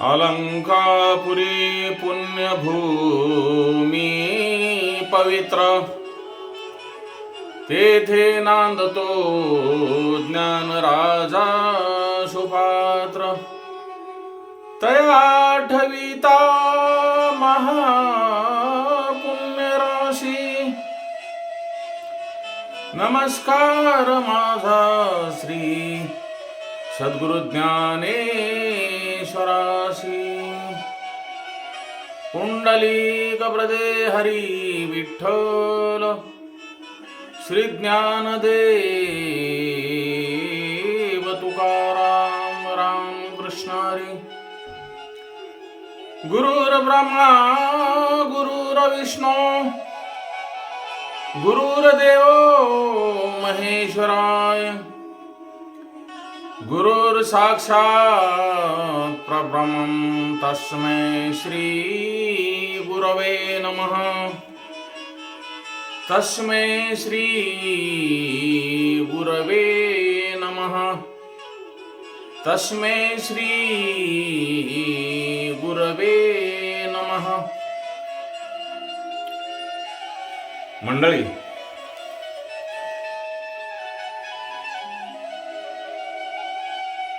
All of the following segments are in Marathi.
अलंकापुरी पुण्यभूमी पवित्र। तेथे नांदतो ज्ञान राजा सुपात्र। तया ठविता महापुण्यराशी। नमस्कार माझा श्री सद्गुरु ज्ञानेश्वराशी पुंडलिक प्रदे हरी विठ्ठल श्री ज्ञानदेव तुकाराम राम कृष्णारी गुरुर्ब्रह्मा ब्रह्मा गुरुर्देव महेश्वराय। गुरुर् साक्षात तस्मै श्री गुरवे नमः। तस्मै श्री गुरवे नमः। तस्मै श्री गुरवे नमः। मंडळी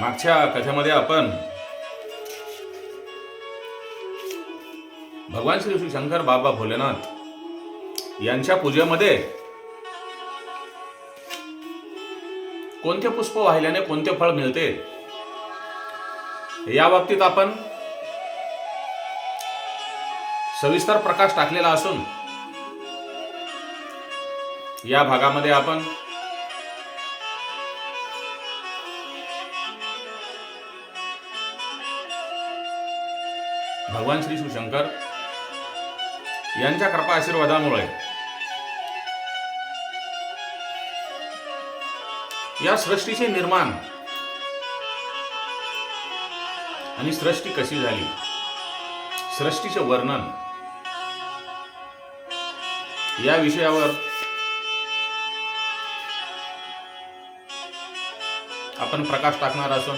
मागच्या कथेमध्ये आपण भगवान श्री श्री शंकर बाबा भोलेनाथ यांच्या पूजेमध्ये कोणते पुष्प वाहिल्याने कोणते फळ मिळते या बाबतीत आपण सविस्तर प्रकाश टाकलेला असून या भागामध्ये आपण भगवान श्री शिवशंकर यांच्या कृपा आशीर्वादामुळे या सृष्टीचे निर्माण आणि सृष्टी कशी झाली? सृष्टीचे वर्णन या विषयावर आपण प्रकाश टाकणार असून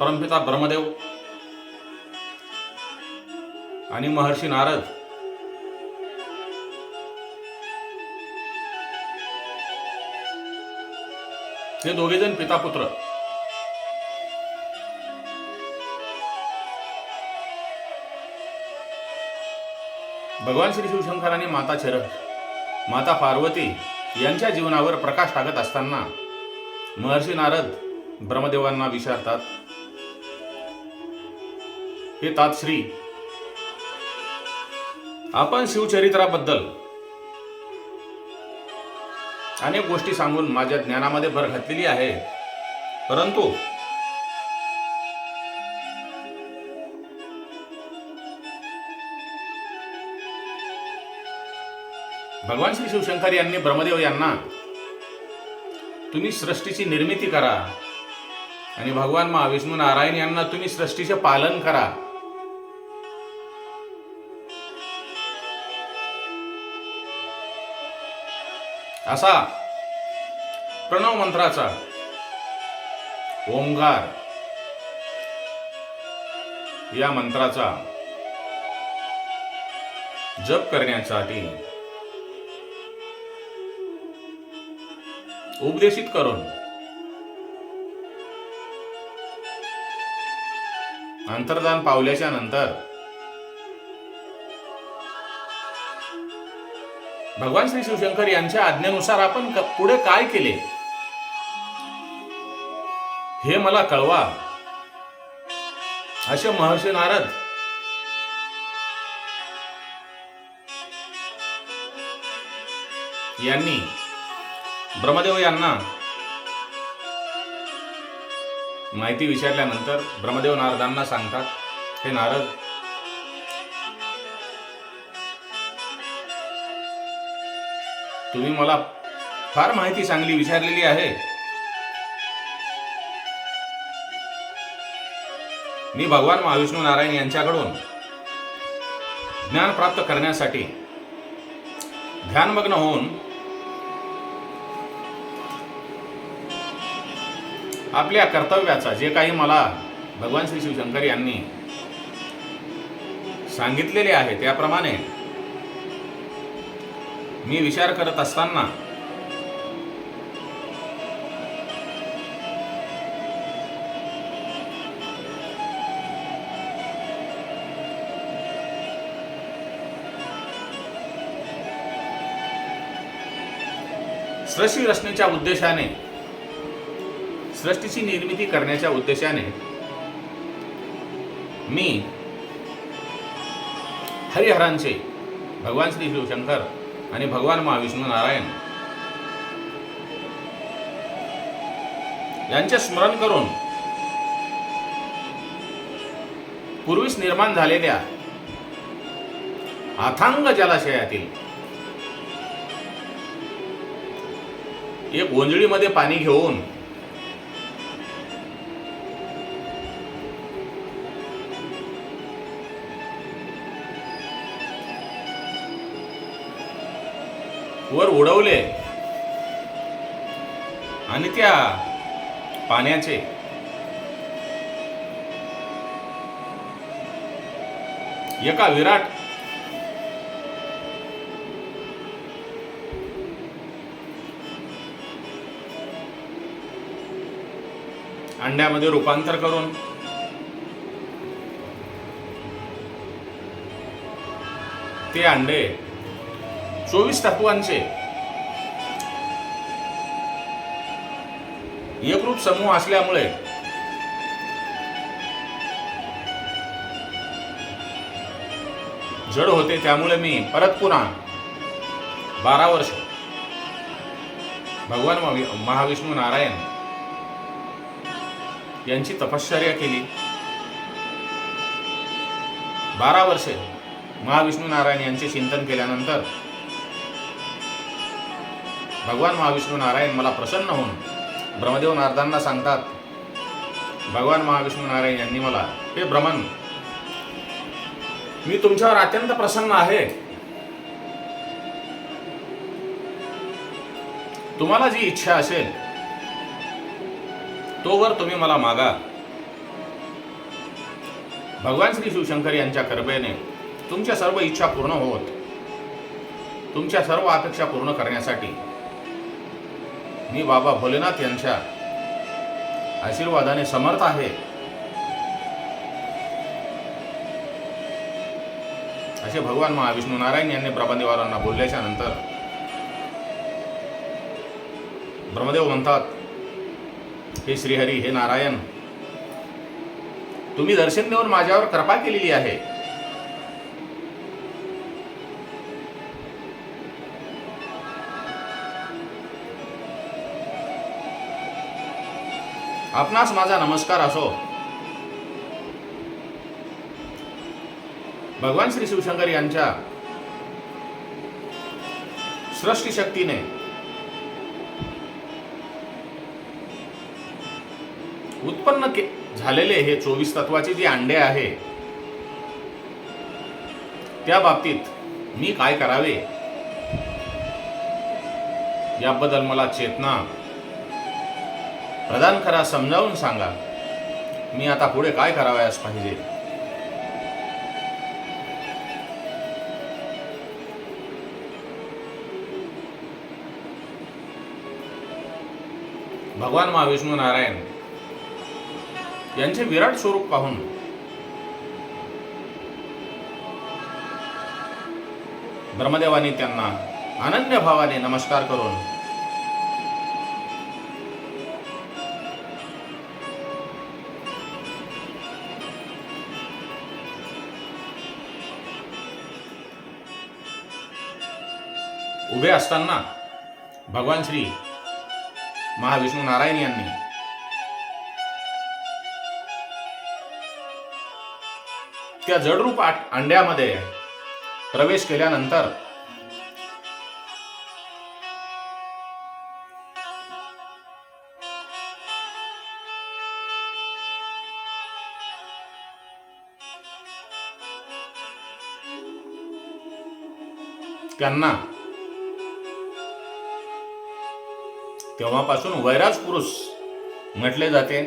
परमपिता ब्रह्मदेव आणि महर्षी नारद. हे दोघे जण पिता पुत्र भगवान श्री शिवशंकर आणि माता चरण माता पार्वती यांच्या जीवनावर प्रकाश टाकत असताना महर्षी नारद ब्रह्मदेवांना विचारतात हे तातश्री आपण शिवचरित्राबद्दल अनेक गोष्टी सांगून माझ्या ज्ञानामध्ये भर घातलेली आहे. परंतु भगवान श्री शिवशंकर यांनी ब्रह्मदेव यांना तुम्ही सृष्टीची निर्मिती करा आणि भगवान महाविष्णू नारायण यांना तुम्ही सृष्टीचे पालन करा. असा प्रणव मंत्राचा ओंकार या मंत्राचा जप करण्यासाठी उपदेशित करून अंतर्दान पावल्याच्या नंतर भगवान श्री शिवशंकर यांच्या आज्ञेनुसार आपण पुढे काय केले? हे मला कळवा. असे महर्षी नारद यांनी ब्रह्मदेव यांना माहिती विचारल्यानंतर ब्रह्मदेव नारदांना सांगतात हे नारद तुम्ही मला फार माहिती चांगली विचारलेली आहे. मी भगवान महाविष्णू नारायण यांच्याकडून ज्ञान प्राप्त करण्यासाठी ध्यानमग्न होऊन आपल्या कर्तव्याचा जे काही मला भगवान श्री शिवशंकर यांनी सांगितलेले आहे त्याप्रमाणे मी विचार करत असताना सृष्टी रचनेच्या उद्देशाने सृष्टीची निर्मिती करण्याच्या उद्देशाने मी हरिहरांचे भगवान श्री शिवशंकर आणि भगवान महाविष्णू नारायण. यांचे स्मरण करून पूर्वीच निर्माण झालेल्या अथांग जलाशयातील एक गोंजळीमध्ये पाणी घेऊन वर उडवले. आणि त्या पाण्याचे एका विराट अंड्यामध्ये रूपांतर करून ते अंडे चोवीस तत्वांचे. एकरूप समूह असल्यामुळे जड होते त्यामुळे मी परत पुन्हा बारा वर्ष भगवान महावि- महाविष्णू नारायण यांची तपश्चर्या केली. बारा वर्षे महाविष्णू नारायण यांचे चिंतन केल्यानंतर भगवान महाविष्णू नारायण मला प्रसन्न होऊन ब्रह्मदेव नारदांना सांगतात भगवान महाविष्णू नारायण यांनी मला हे भ्रमण मी तुमच्यावर अत्यंत प्रसन्न आहे. तुम्हाला जी इच्छा असेल तोवर तुम्ही मला मागा. भगवान श्री शिवशंकर यांच्या कृपेने तुमच्या सर्व इच्छा पूर्ण होत तुमच्या सर्व अपेक्षा पूर्ण करण्यासाठी मी बाबा भोलेनाथ यांच्या आशीर्वादाने समर्थ आहे. असे भगवान महाविष्णू नारायण यांनी ब्रह्मदेवारांना बोलल्याच्या नंतर ब्रह्मदेव म्हणतात हे श्रीहरी हे नारायण तुम्ही दर्शन देऊन माझ्यावर कृपा केलेली आहे. आपणास माझा नमस्कार असो. भगवान श्री शिवशंकर यांच्या सृष्टी शक्तीने उत्पन्न के झालेले हे चोवीस तत्वाचे जे अंडे आहे त्या बाबतीत मी काय करावे? याबद्दल मला चेतना प्रदान करा समजावून सांगा. मी आता पुढे काय करावयास पाहिजे? भगवान महाविष्णू नारायण यांचे विराट स्वरूप पाहून. ब्रह्मदेवानी त्यांना अनन्य भावाने नमस्कार करून उभे असताना भगवान श्री महाविष्णू नारायण यांनी त्या जडरूप अंड्यामध्ये प्रवेश केल्यानंतर त्यांना तेव्हापासून वैराज पुरुष म्हटले जाते.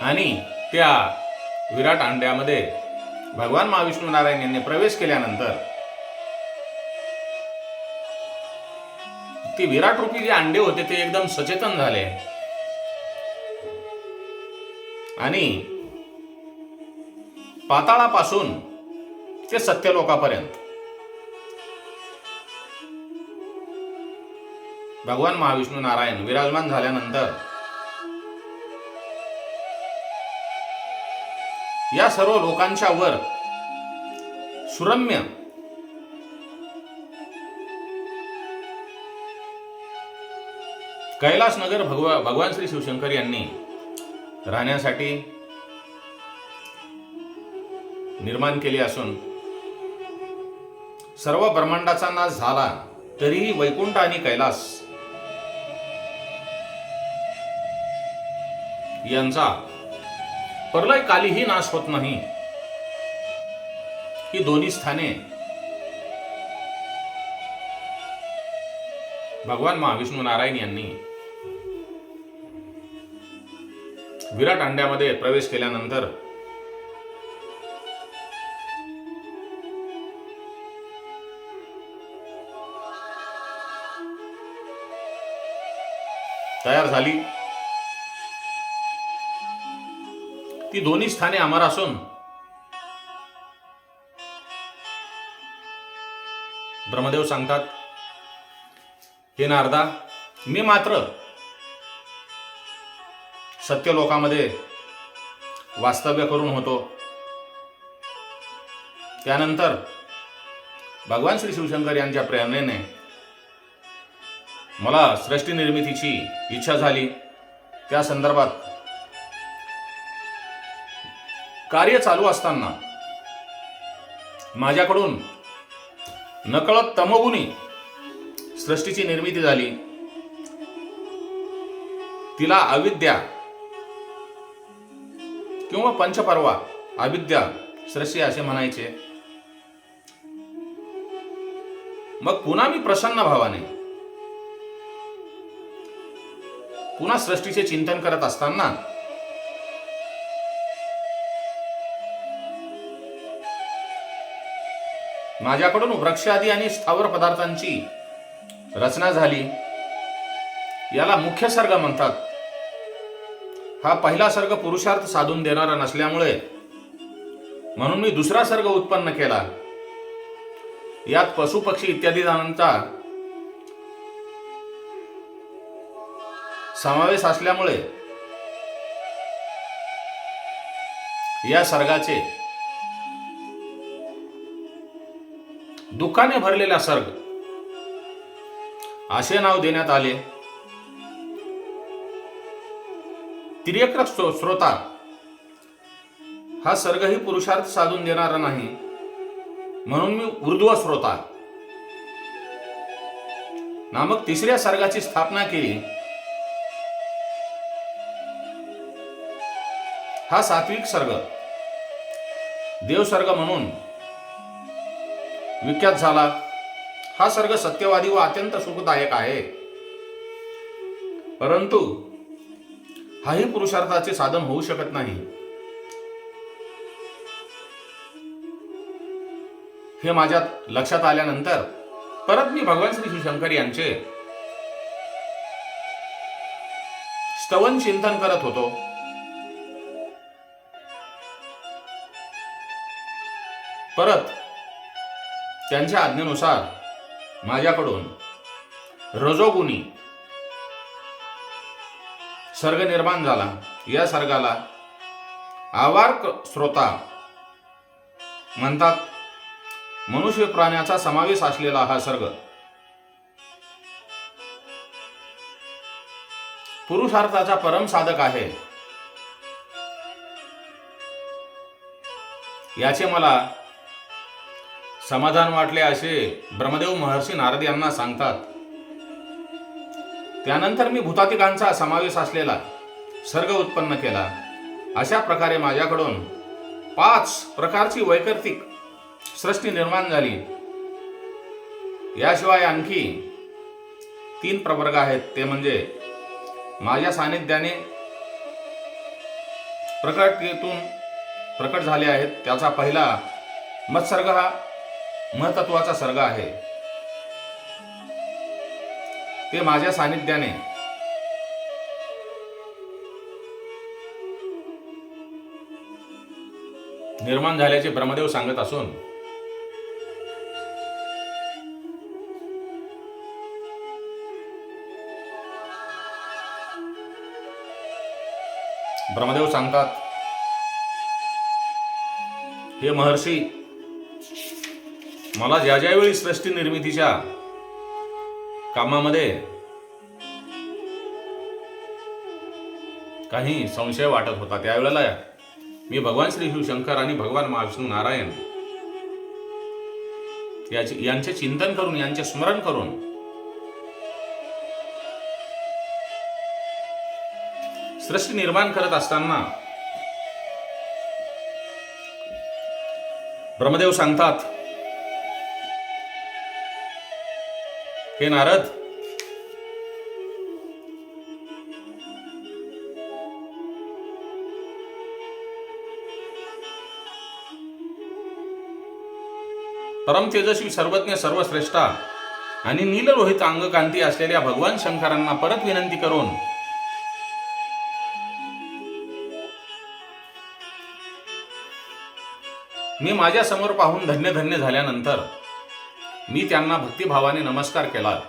आणि त्या विराट अंड्यामध्ये भगवान महाविष्णू नारायण यांनी प्रवेश केल्यानंतर ती विराट रूपी जे अंडे होते ते एकदम सचेतन झाले. आणि पाताळापासून ते सत्यलोकापर्यंत. भगवान महाविष्णू नारायण विराजमान झाल्यानंतर या सर्व लोकांच्या वर सुरम्य कैलासनगर भगवा भगवान श्री शिवशंकर यांनी राहण्यासाठी निर्माण केली असून सर्व ब्रह्मांडाचा नाश झाला तरीही वैकुंठ आणि कैलास यांचा परलय कालीही नाश होत नाही. ही दोन्ही स्थाने भगवान महाविष्णू नारायण यांनी विराट अंड्यामध्ये प्रवेश केल्यानंतर तयार झाली. ती दोन्ही स्थाने अमर असून ब्रह्मदेव सांगतात हे नारदा मी मात्र सत्यलोकामध्ये वास्तव्य करून होतो. त्यानंतर भगवान श्री शिवशंकर यांच्या प्रेरणेने मला सृष्टी निर्मितीची इच्छा झाली. त्या संदर्भात कार्य चालू असताना माझ्याकडून नकळत तमोगुणी सृष्टीची निर्मिती झाली. तिला अविद्या किंवा पंचपर्वा अविद्या सृष्टी असे म्हणायचे. मग पुन्हा मी प्रसन्न भावाने. पुन्हा सृष्टीचे चिंतन करत असताना माझ्याकडून वृक्ष आदी आणि स्थावर पदार्थांची रचना झाली. याला मुख्य सर्ग म्हणतात. हा पहिला सर्ग पुरुषार्थ साधून देणारा नसल्यामुळे म्हणून मी दुसरा सर्ग उत्पन्न केला. यात पशु पक्षी इत्यादी जणांचा समावेश असल्यामुळे या सर्गाचे दुःखाने भरलेला सर्ग असे नाव देण्यात आले. तिर्यक श्रोता हा सर्गही पुरुषार्थ साधून देणारा नाही. म्हणून मी ऊर्ध्व श्रोता नामक तिसऱ्या सर्गाची स्थापना केली. हा सात्विक सर्ग. देवसर्ग म्हणून विख्यात झाला. हा सर्ग सत्यवादी व अत्यंत सुखदायक आहे. परंतु हाही पुरुषार्थाचे साधन होऊ शकत नाही. हे माझ्या लक्षात आल्यानंतर परत मी भगवान श्री शिवशंकर यांचे स्तवन चिंतन करत होतो. परत त्यांच्या आज्ञेनुसार माझ्याकडून रजोगुणी सर्ग निर्माण झाला. या सर्गाला आवार्क श्रोता म्हणतात. मनुष्य प्राण्याचा समावेश असलेला हा सर्ग पुरुषार्थाचा परम साधक आहे. याचे मला समाधान वाटले असे ब्रह्मदेव महर्षी नारद यांना सांगतात. त्यानंतर मी भूतातिकांचा समावेश असलेला सर्ग उत्पन्न केला. अशा प्रकारे माझ्याकडून पाच प्रकारची वैकर्तिक सृष्टी निर्माण झाली. याशिवाय आणखी तीन प्रवर्ग आहेत. ते म्हणजे माझ्या सानिध्याने प्रकटीतून प्रकट झाले आहेत. त्याचा पहिला मत्सर्ग हा महतत्वाचा सर्ग आहे. ते माझ्या सानिध्याने. निर्माण झाल्याचे ब्रह्मदेव सांगत असून ब्रह्मदेव सांगतात हे महर्षी मला ज्या ज्यावेळी सृष्टी निर्मितीच्या कामामध्ये? काही संशय वाटत होता त्यावेळेला मी भगवान श्री शिवशंकर आणि भगवान महाविष्णू नारायण याचे यांचे चिंतन करून यांचे स्मरण करून सृष्टी निर्माण करत असताना ब्रह्मदेव सांगतात हे नारद. परम तेजस्वी सर्वज्ञ सर्वश्रेष्ठा आणि नीलरोहित अंगकांती असलेल्या भगवान शंकरांना परत विनंती करून मी माझ्यासमोर पाहून धन्य धन्य झाल्यानंतर मी त्यांना भक्तिभावाने नमस्कार केला.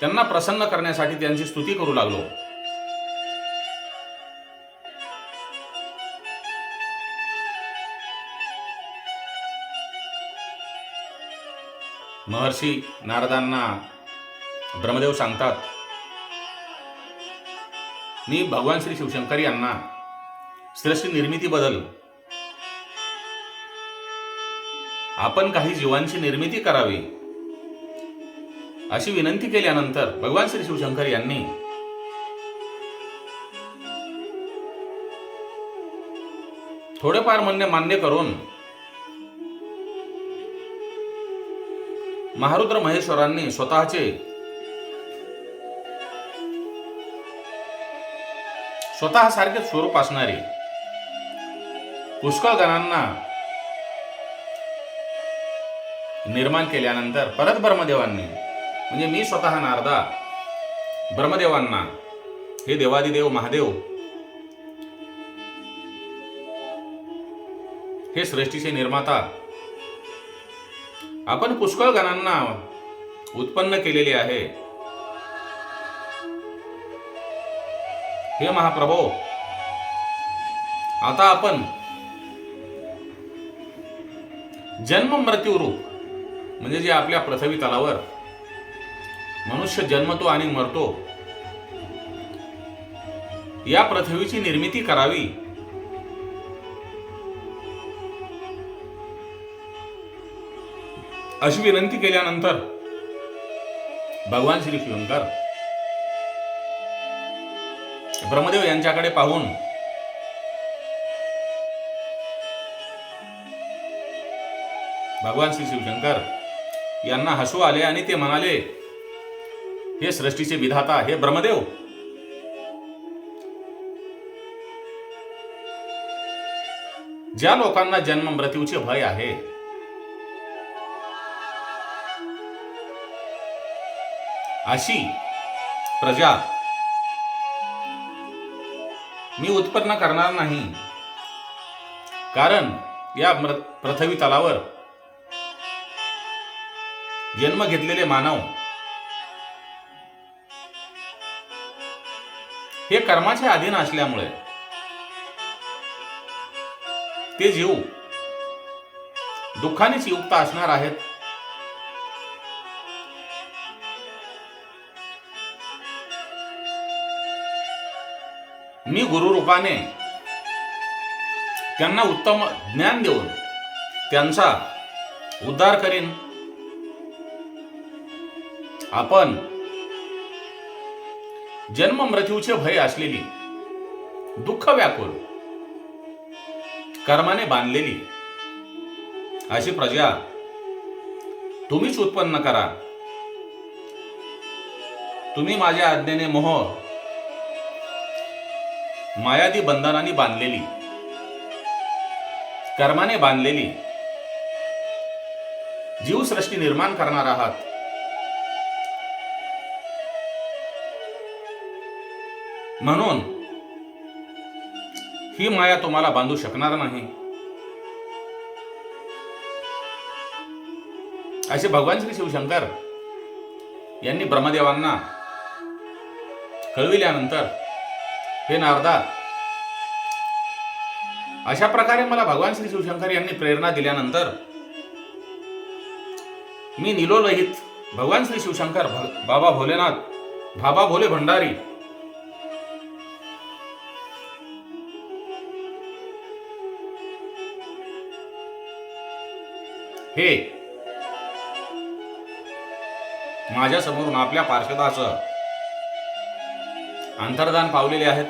त्यांना प्रसन्न करण्यासाठी त्यांची स्तुती करू लागलो. महर्षी नारदांना ब्रह्मदेव सांगतात मी भगवान श्री शिवशंकर यांना सृष्टी निर्मितीबद्दल आपण काही जीवांची निर्मिती करावी. अशी विनंती केल्यानंतर भगवान श्री शिवशंकर यांनी थोडेफार म्हणणे मान्य करून महारुद्र महेश्वरांनी स्वतःचे स्वतः सारखे स्वरूप असणारे पुष्कळ गणांना निर्माण केल्यानंतर परत ब्रह्मदेवांनी म्हणजे मी स्वतः नारदा ब्रह्मदेवांना हे देवादिदेव महादेव हे सृष्टीचे निर्माता आपण पुष्कळ गणांना उत्पन्न केलेले आहे. हे महाप्रभो आता आपण जन्म मृत्यू रूप म्हणजे जे आपल्या पृथ्वी तलावर. मनुष्य जन्मतो आणि मरतो. या पृथ्वीची निर्मिती करावी. अशी विनंती केल्यानंतर भगवान श्री शिवंकर ब्रह्मदेव यांच्याकडे पाहून भगवान श्री शिवशंकर यांना हसू आले आणि ते म्हणाले हे सृष्टीचे विधाता हे ब्रह्मदेव. ज्या लोकांना जन्म मृत्यूचे भय आहे अशी प्रजा मी उत्पन्न करणार नाही. कारण या पृथ्वी तलावर जन्म घेतलेले मानव. हे कर्माच्या अधीन असल्यामुळे ते जीव दुःखानेच युक्त असणार आहेत. मी गुरु रूपाने त्यांना उत्तम ज्ञान देऊन त्यांचा उद्धार करीन. आपण जन्म मृत्यूचे भय असलेली दुःख व्याकुळ कर्माने बांधलेली अशी प्रजा तुम्हीच उत्पन्न करा. तुम्ही माझ्या आज्ञेने मोह मायादी बंधनाने बांधलेली कर्माने बांधलेली जीवसृष्टी निर्माण करणार आहात. म्हणून ही माया तुम्हाला बांधू शकणार नाही. असे भगवान श्री शिवशंकर यांनी ब्रह्मदेवांना कळविल्यानंतर हे नारदा अशा प्रकारे मला भगवान श्री शिवशंकर यांनी प्रेरणा दिल्यानंतर मी निलोलहित भगवान श्री शिवशंकर भ- बाबा भोलेनाथ भाबा भोले भंडारी हे. माझ्या समोरून आपल्या पार्श्वदाचं अंतर्धान पावलेले आहेत.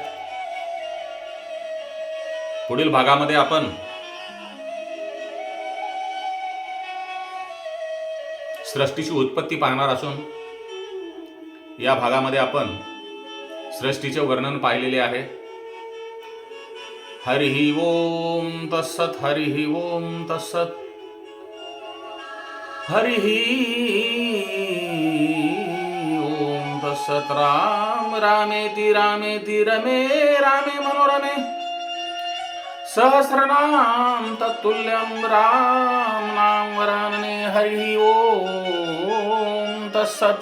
पुढील भागामध्ये आपण सृष्टीची उत्पत्ती पाहणार असून या भागामध्ये आपण सृष्टीचे वर्णन पाहिलेले आहे. हरिही ओम तत्सत हरिही ओम तत्सत. हरिही ओम तत्सत राम रामेति रामेति रमे रामे मनोरमे। सहस्रनाम तत्तुल्यं राम नाम वरानने हरि ओम तत्सत।